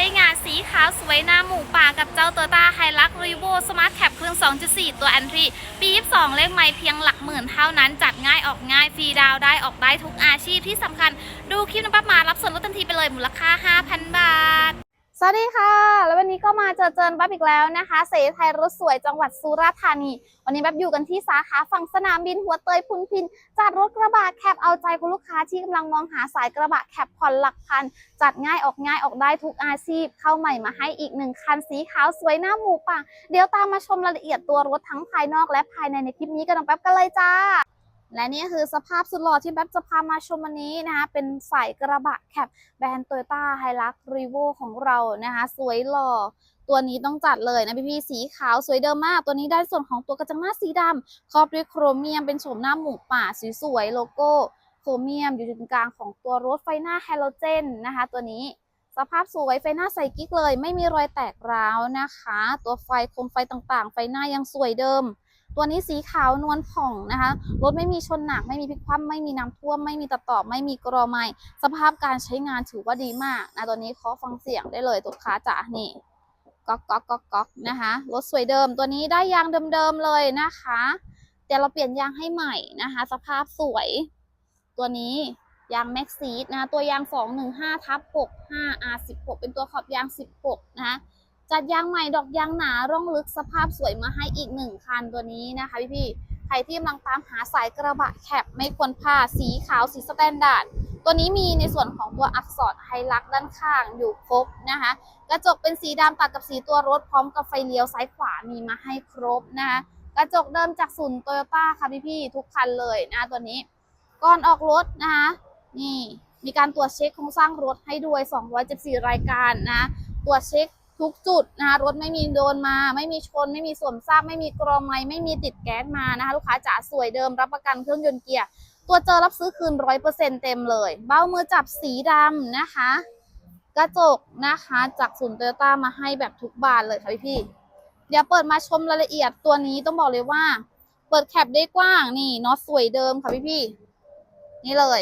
ช้งานสีขาวสวยหน้าหมูป่ากับเจ้าตัวตาไฮลักรีโวสมาร์ทแคปเครื่อง 2.4 ตัวแอนทรีปี 22 เลขไม่เพียงหลักหมื่นเท่านั้น จัดง่ายออกง่ายฟรีดาวได้ออกได้ทุกอาชีพที่สำคัญ ดูคลิปน้ำปั๊บมารับส่วนลดทันทีไปเลยมูลค่า 5,000 บาท สวัสดีค่ะ แล้ววันนี้ก็มาเจอเจอปั๊บอีกแล้วนะคะ เสไทยรถสวยจังหวัดสุราษฎร์ธานี วันนี้แบบอยู่กันที่สาขาฝั่งสนามบินหัวเตยพุนพิน จัดรถกระบะแคปเอาใจคุณลูกค้าที่กำลังมองหาสายกระบะแคปผ่อนหลักพัน จัดง่ายออกง่ายออกได้ทุกอาชีพ เข้าใหม่มาให้อีกหนึ่งคันสีขาวสวยหน้าหมูป่าเดี๋ยวตามมาชมรายละเอียดตัวรถทั้งภายนอกและภายในในคลิปนี้กันน้องแป๊บกันเลยจ้า และนี่คือสภาพสุดหล่อที่แป๊บจะพามาชมวันนี้นะคะ เป็นสายกระบะแคปแบรนด์โตโยต้าไฮลักรีโวของเรานะคะ สวยหล่อตัวนี้ต้องจัดเลยนะพี่พี่ๆสีขาวสวยเดิมมาก ตัวนี้ได้ส่วนของตัวกระจังหน้าสีดำครอบด้วยโครเมียมเป็นโฉมหน้าหมูป่าสสวยๆโลโก้โครเมียมอยู่ตรงกลางของตัวรถไฟหน้าไฮโลเจนนะคะ ตัวนี้สภาพสวยไฟหน้าใสกิ๊กเลย ไม่มีรอยแตกร้าวนะคะ ตัวไฟโคมไฟต่างๆ ไฟหน้ายังสวยเดิม ตัวนี้สีขาวนวลผ่องนะคะ รถไม่มีชนหนัก ไม่มีพลิกคว่ำไม่มีน้ำท่วม ไม่มีตัดต่อไม่มีกรอไม้สภาพการใช้งานถือว่าดีมากนะตัวนี้ขอฟังเสียงได้เลยตัวค้าจ๋านี่ก๊อกก๊อกก๊อกก๊อกนะคะรถสวยเดิมตัวนี้ได้ยางเดิมๆเลยนะคะ แต่เราเปลี่ยนยางให้ใหม่นะคะ สภาพสวย ตัวนี้ยางแม็กซีดนะคะตัวยาง 215ทับ65 R16 เป็นตัวขอบยาง 16 นะคะ จัดยางใหม่ดอกยางหนาร่องลึกสภาพสวยมาให้อีกหนึ่งคันตัวนี้นะคะพี่พี่ใครที่กำลังตามหาสายกระบะแคปไม่ควรพลาดสีขาวสีสแตนดาร์ดตัวนี้มีในส่วนของตัวอักษรไฮลักด้านข้างอยู่ครบนะคะ กระจกเป็นสีดำตัดกับสีตัวรถพร้อมกับไฟเลี้ยวซ้ายขวามีมาให้ครบนะคะกระจกเดิมจากศูนย์โตโยต้าค่ะพี่พี่ทุกคันเลยนะตัวนี้ก่อนออกรถนะคะนี่มีการตรวจเช็คโครงสร้างรถให้ด้วย 274 รายการนะ ตรวจเช็ค ทุกจุดนะคะรถไม่มีโดนมา ไม่มีชน ไม่มีสวมซากไม่มีกรองไม้ไม่มีติดแก๊สมานะคะลูกค้าจ๋าสวยเดิมรับประกันเครื่องยนต์เกียร์ ตัวเจอรับซื้อคืนร้อยเปอร์เซ็นเต็มเลย เบ้ามือจับสีดำนะคะ กระจกนะคะจากศูนย์โตโยต้ามาให้แบบทุกบานเลยค่ะพี่พี่เดี๋ยวเปิดมาชมรายละเอียดตัวนี้ต้องบอกเลยว่า เปิดแคปได้กว้างนี่น็อตสวยเดิมค่ะพี่พี่นี่เลย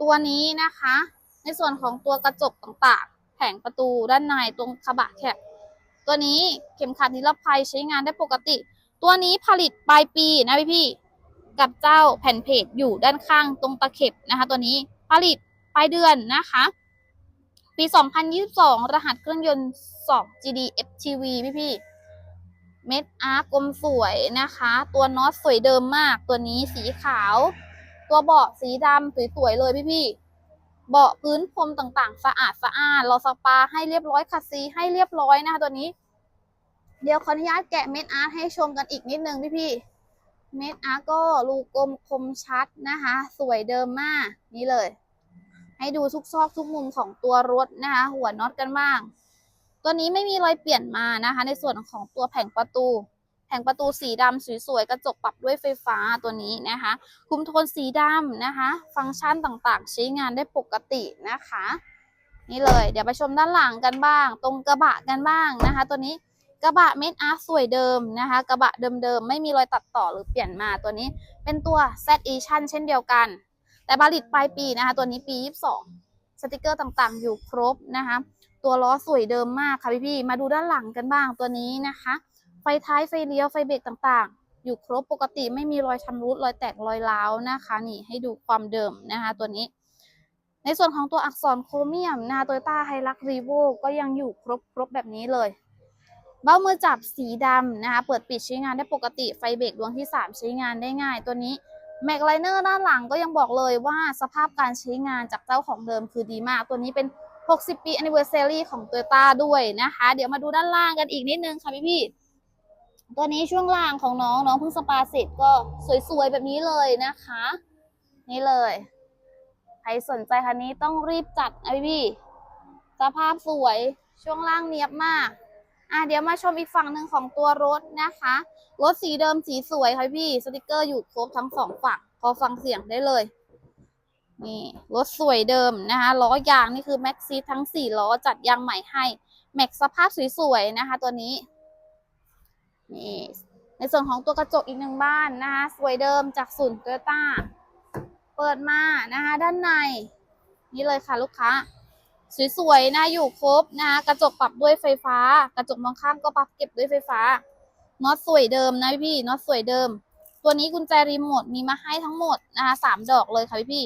ตัวนี้นะคะ ในส่วนของตัวกระจกต่าง งประตูด้านในตรงกระบะแคปตัวนี้เข็มขัดนิรภัยใช้งานได้ปกติ ตัวนี้ผลิตปลายปีนะพี่พี่กับเจ้าแผ่นเพจอยู่ด้านข้างตรงตะเข็บนะคะ ตัวนี้ผลิตปลายเดือนนะคะ ปี 2022 รหัสเครื่องยนต์ 2 GD FTV พี่พี่เม็ดอาร์กลมสวยนะคะ ตัวน็อตสวยเดิมมาก ตัวนี้สีขาว ตัวเบาะสีดำสวยๆเลยพี่พี่ เบาะพื้นพรมต่างๆ สะอาดสะอาดเราสปาให้เรียบร้อยคัดซีให้เรียบร้อยนะคะตัวนี้ เดี๋ยวขออนุญาตแกะเม็ดอาร์ตให้ชมกันอีกนิดนึงพี่พี่เม็ดอาร์ตก็รูกลมคมชัดนะคะ สวยเดิมมากนี่เลย ให้ดูทุกซอกทุกมุมของตัวรถนะคะ หัวน็อตกันบ้าง ตัวนี้ไม่มีรอยเปลี่ยนมานะคะ ในส่วนของตัวแผงประตู แผงประตูสีดำสวยๆกระจกปรับด้วยไฟฟ้าตัวนี้นะคะ คุมโทนสีดำนะคะ ฟังก์ชันต่างๆ ใช้งานได้ปกตินะคะ นี่เลยเดี๋ยวไปชมด้านหลังกันบ้าง ตรงกระบะกันบ้างนะคะ ตัวนี้กระบะเมดอาร์สวยเดิมนะคะ กระบะเดิมๆ ไม่มีรอยตัดต่อหรือเปลี่ยนมาตัวนี้เป็นตัว Z Edition เช่นเดียวกัน แต่บาลิตปลายปีนะคะ ตัวนี้ปี 22 สติกเกอร์ต่างๆ อยู่ครบนะคะ ตัวล้อสวยเดิมมากค่ะพี่ๆมาดูด้านหลังกันบ้างตัวนี้นะคะ ไฟท้ายไฟเลี้ยวไฟเบรกต่างๆ อยู่ครบปกติไม่มีรอยชำรุดรอยแตกรอยร้าวนะคะนี่ให้ดูความเดิมนะคะตัวนี้ ในส่วนของตัวอักษรโครเมียมนะคะโตโยต้าไฮลักรีโวก็ยังอยู่ครบครบแบบนี้เลย เบ้ามือจับสีดำนะคะเปิดปิดใช้งานได้ปกติไฟเบรกดวงที่ 3 ใช้งานได้ง่ายตัวนี้แม็กไลเนอร์ด้านหลังก็ยังบอกเลยว่าสภาพการใช้งานจากเจ้าของเดิมคือดีมาก ตัวนี้เป็น 60 ปี anniversary ของ Toyota ด้วยนะคะ เดี๋ยวมาดูด้านล่างกันอีกนิดนึงค่ะพี่พี่ ตัวนี้ช่วงล่างของน้องน้องเพิ่งสปาเสร็จก็สวยๆแบบนี้เลยนะคะ นี่เลยใครสนใจคันนี้ต้องรีบจัดนะพี่สภาพสวยช่วงล่างเนียบมาก อะเดี๋ยวมาชมอีกฝั่งหนึ่งของตัวรถนะคะ รถสีเดิมสีสวยค่ะพี่สติกเกอร์อยู่ครบทั้งสองฝั่งพอฟังเสียงได้เลยนี่รถสวยเดิมนะคะล้อยางนี่คือแม็กซีทั้งสี่ล้อจัดยางใหม่ให้แม็กสภาพสวยๆนะคะ ตัวนี้ นี่ในส่วนของตัวกระจกอีกหนึ่งบ้านนะคะสวยเดิมจากศูนย์โตโยต้าเปิดมานะคะด้านใน นี่เลยค่ะลูกค้า สวยๆนะอยู่ครบนะคะกระจกปรับด้วยไฟฟ้า กระจกมองข้างก็ปรับเก็บด้วยไฟฟ้าน็อตสวยเดิมนะพี่น็อตสวยเดิม ตัวนี้กุญแจรีโมทมีมาให้ทั้งหมดนะคะสามดอกเลยค่ะพี่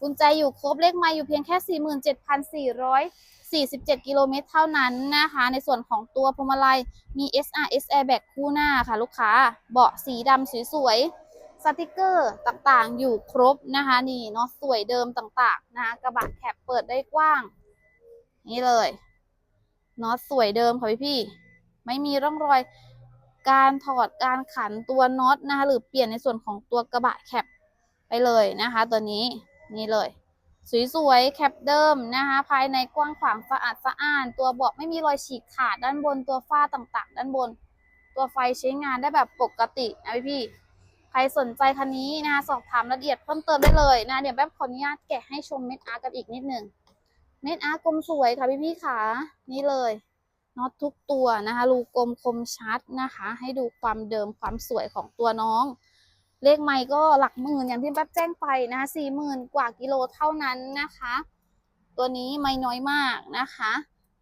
กุญแจอยู่ครบเลขไม้อยู่เพียงแค่ 47,447 กิโลเมตรเท่านั้นนะคะ ในส่วนของตัวพวงมาลัยมี SRS Airbag คู่หน้าค่ะลูกค้า เบาะสีดำสวยๆสติกเกอร์ต่างๆ อยู่ครบนะคะ นี่เนาะสวยเดิมต่างๆนะคะกระบะแคปเปิดได้กว้าง นี่เลยเนาะสวยเดิมค่ะพี่พี่ไม่มีร่องรอยการถอดการขันตัวน็อตนะคะหรือเปลี่ยนในส่วนของตัวกระบะแคปไปเลยนะคะ ตัวนี้ นี่เลย สวยๆ แคปเดิมนะคะ ภายในกว้างขวางสะอาดสะอ้าน ตัวเบาะไม่มีรอยฉีกขาดด้านบนตัวฝ้าต่างๆ ด้านบน ตัวไฟใช้งานได้แบบปกตินะพี่พี่ๆใครสนใจคันนี้นะคะสอบถามรายละเอียดเพิ่มเติมได้เลยนะเดี๋ยวแป๊บขออนุญาตแกะให้ชมเม็ดอาร์กันอีกนิดหนึ่งเม็ดอาร์กลมสวยค่ะพี่พี่ๆขานี่เลยน็อตทุกตัวนะคะรูกลมคมชัดนะคะ ให้ดูความเดิมความสวยของตัวน้อง เลขไมค์ก็หลักหมื่นอย่างที่แป๊บแจ้งไปนะคะสี่หมื่นกว่ากิโลเท่านั้นนะคะ ตัวนี้ไม่น้อยมากนะคะ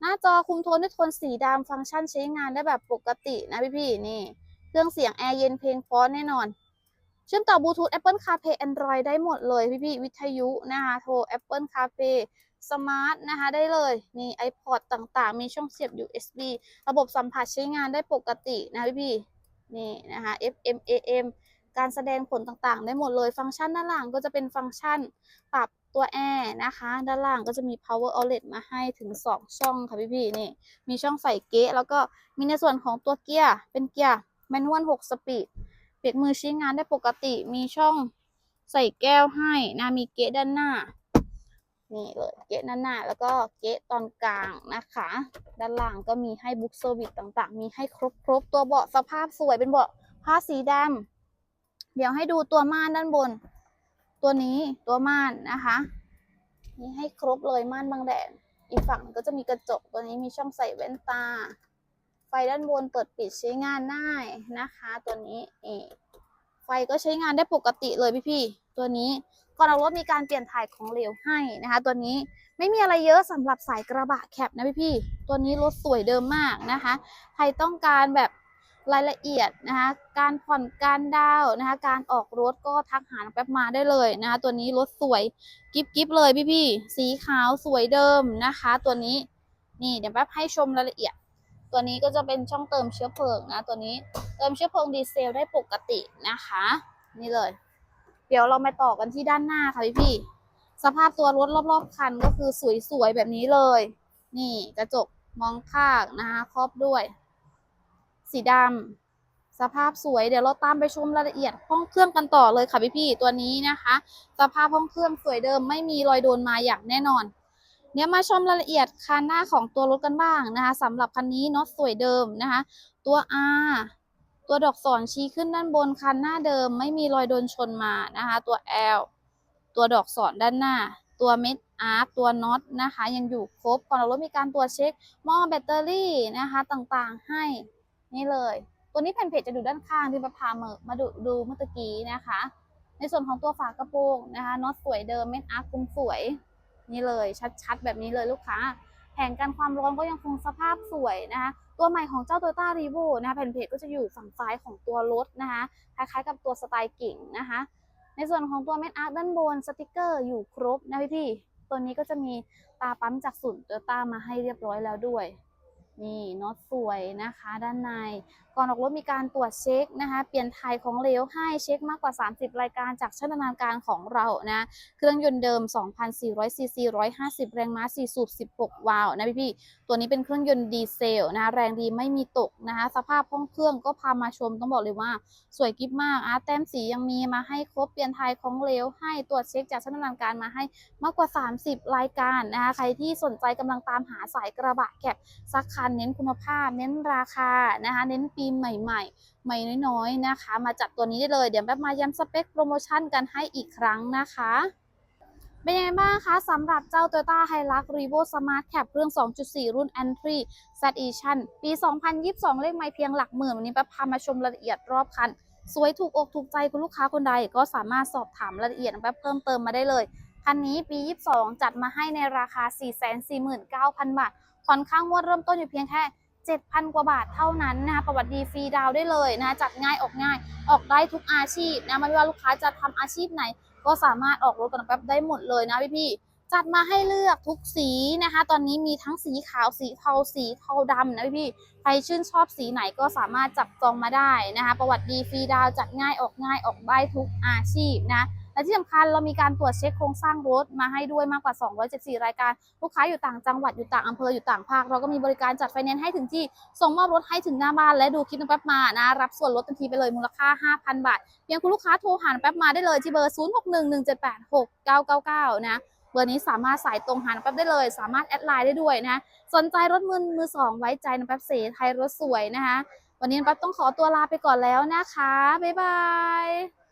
หน้าจอคุมโทนด้วยโทนสีดำฟังก์ชันใช้งานได้แบบปกตินะพี่พี่ๆนี่ เครื่องเสียงแอร์เย็นเพลงเพราะแน่นอน เชื่อมต่อบลูทูธ Apple CarPlay Android ได้หมดเลยพี่พี่ๆวิทยุนะคะโทร Apple CarPlay สมาร์ทนะคะได้เลยนี่ iPod ต่างๆ มีช่องเสียบ USB ระบบสัมผัสใช้งานได้ปกตินะพี่พี่ๆนี่นะคะ FM AM การแสดงผลต่างๆ ได้หมดเลย ฟังก์ชันด้านหล่างก็จะเป็นฟังก์ชันปรับตัวแอร์นะคะ ด้านล่างก็จะมี power outlet มาให้ถึง 2 ช่องค่ะพี่พี่ๆนี่ มีช่องใส่เก๊ะแล้วก็มีในส่วนของตัวเกียร์ เป็นเกียร์แมนนวล6สปีดเบรกมือใช้งานได้ปกติ มีช่องใส่แก้วให้นะมีเก๊ะด้านหน้า นี่เลยเก๊ะด้านหน้า แล้วก็เก๊ะตอนกลางนะคะ ด้านล่างก็มีให้บุ๊กเซอร์วิสต่างๆ มีให้ครบๆ ตัวเบาะสภาพสวยเป็นเบาะผ้าสีดำ เดี๋ยวให้ดูตัวม่านด้านบน ตัวนี้ตัวม่านนะคะนี่ให้ครบเลยม่านบังแดดอีกฝั่งก็จะมีกระจกตัวนี้มีช่องใส่แว่นตา ไฟด้านบนเปิดปิดใช้งานได้นะคะ ตัวนี้นี่ไฟก็ใช้งานได้ปกติเลยพี่ๆตัวนี้ก่อนเอารถมีการเปลี่ยนถ่ายของเหลวให้นะคะ ตัวนี้ไม่มีอะไรเยอะสำหรับสายกระบะแคปนะพี่ๆตัวนี้รถสวยเดิมมากนะคะ ใครต้องการแบบ รายละเอียดนะคะการผ่อนการดาวนะคะการออกรถก็ทักหาแป๊บมาได้เลยนะคะตัวนี้รถสวยกิฟกิฟเลยพี่พี่ๆสีขาวสวยเดิมนะคะ ตัวนี้นี่เดี๋ยวแป๊บให้ชมรายละเอียด ตัวนี้ก็จะเป็นช่องเติมเชื้อเพลิงนะตัวนี้เติมเชื้อเพลิงดีเซลได้ปกตินะคะ นี่เลย เดี๋ยวเรามาต่อกันที่ด้านหน้าค่ะพี่พี่ๆสภาพตัวรถรอบๆคันก็คือสวยๆแบบนี้เลย นี่กระจกมองข้างนะคะครอบด้วย สีดำสภาพสวยเดี๋ยวเราตามไปชมรายละเอียดห้องเครื่องกันต่อเลยค่ะพี่พี่ตัวนี้นะคะ สภาพห้องเครื่องสวยเดิมไม่มีรอยโดนมาอย่างแน่นอนเดี๋ยมาชมรายละเอียดคันหน้าของตัวรถกันบ้างนะคะสำหรับคันนี้น็อตสวยเดิมนะคะ ตัว R ตัวดอกศรชี้ขึ้นด้านบนคันหน้าเดิม ไม่มีรอยโดนชนมานะคะ ตัว L ตัวดอกศรด้านหน้า ตัวเม็ดอาร์ตัวน็อตนะคะ ยังอยู่ครบก่อนเรารถมีการตรวจเช็คหม้อแบตเตอรี่นะคะ ต่างๆให้ นี่เลย ตัวนี้แผ่นเพจจะดูด้านข้างที่ประพามามาดูดูเมื่อกี้นะคะ ในส่วนของตัวฝากระโปรงนะคะน็อตสวยเดิมเม็ดอาร์คุมสวย นี่เลยชัดๆ แบบนี้เลยลูกค้า แผงกันความร้อนก็ยังคงสภาพสวยนะคะตัวใหม่ของเจ้า Toyota r e v o นะคะแผ่นเพจก็จะอยู่ฝั่งซ้ายของตัวรถนะคะคล้ายๆกับตัวสไตล์กิ่งนะคะ ในส่วนของตัวเม็ดอาร์ด้านบนสติกเกอร์อยู่ครบนะพี่ๆตัวนี้ก็จะมีตาปั๊มจากศูนย์โตโยต้ามาให้เรียบร้อยแล้วด้วย นี่น็อตสวยนะคะ ด้านใน ก่อนออกรถมีการตรวจเช็คนะคะ เปลี่ยนถ่ายของเหลวให้เช็คมากกว่า 30 รายการจากช่างดำเนินการของเรานะ เครื่องยนต์เดิม 2,400ซีซี150 แรงม้า 4 สูบ 16 วาล์วนะพี่ๆตัวนี้เป็นเครื่องยนต์ดีเซลนะะแรงดีไม่มีตกนะคะ สภาพห้องเครื่องก็พามาชมต้องบอกเลยว่า สวยกิ๊บมากอาร์แต้มสียังมีมาให้ครบเปลี่ยนไทยของเหลวให้ตรวจเช็คจากช่างดำเนินการมาให้มากกว่า 30 รายการนะคะใครที่สนใจกำลังตามหาสายกระบะแคบสักคันเน้นคุณภาพ เน้นราคานะคะเน้นปีใหม่ๆ ใหม่น้อยๆนะคะ มาจัดตัวนี้ได้เลย เดี๋ยวแป๊บมาย้ำสเปคโปรโมชั่นกันให้อีกครั้งนะคะ เป็นยังไงบ้างคะสำหรับเจ้า Toyota Hilux Revo Smart Cab เครื่อง 2.4 รุ่น Entry Z Edition ปี 2022 เลขไม่เพียงหลักหมื่น วันนี้แป๊บพามาชมรายละเอียดรอบคัน สวยถูกอกถูกใจคุณลูกค้าคนใด ก็สามารถสอบถามรายละเอียดแป๊บเพิ่มเติมมาได้เลยคันนี้ปี 22 จัดมาให้ในราคา 449,000 บาทผ่อนข้างงวดเริ่มต้นอยู่เพียงแค่ 7,000 กว่าบาทเท่านั้นนะคะประวัติดีฟรีดาวได้เลยนะจัดง่ายออกง่าย ออกได้ทุกอาชีพนะไม่ว่าลูกค้าจะทำอาชีพไหน ก็สามารถออกรถกันแป๊บได้หมดเลยนะพี่ๆจัดมาให้เลือกทุกสีนะคะ ตอนนี้มีทั้งสีขาวสีเทาสีเทาดำนะพี่ๆใครชื่นชอบสีไหนก็สามารถจับจองมาได้นะคะ ประวัติดีฟรีดาวจัดง่ายออกง่ายออกได้ทุกอาชีพนะ และที่สำคัญเรามีการตรวจเช็คโครงสร้างรถมาให้ด้วยมากกว่า 274 รายการ ลูกค้าอยู่ต่างจังหวัดอยู่ต่างอำเภออยู่ต่างภาค เราก็มีบริการจัดไฟแนนซ์ให้ถึงที่ ส่งมอบรถให้ถึงหน้าบ้าน และดูคลิปน้องแป๊บมานะ รับส่วนลดทันทีไปเลยมูลค่า 5,000 บาทเพียงคุณลูกค้าโทรหานแป๊บมาได้เลยที่เบอร์ 0611786999 นะเบอร์นี้สามารถสายตรงหาน้องแป๊บได้เลย สามารถแอดไลน์ได้ด้วยนะสนใจรถมือมือสองไว้ใจน้องแป๊บเสไทยรถสวยนะคะ วันนี้น้องแป๊บต้องขอตัวลาไปก่อนแล้วนะคะ บ๊ายบาย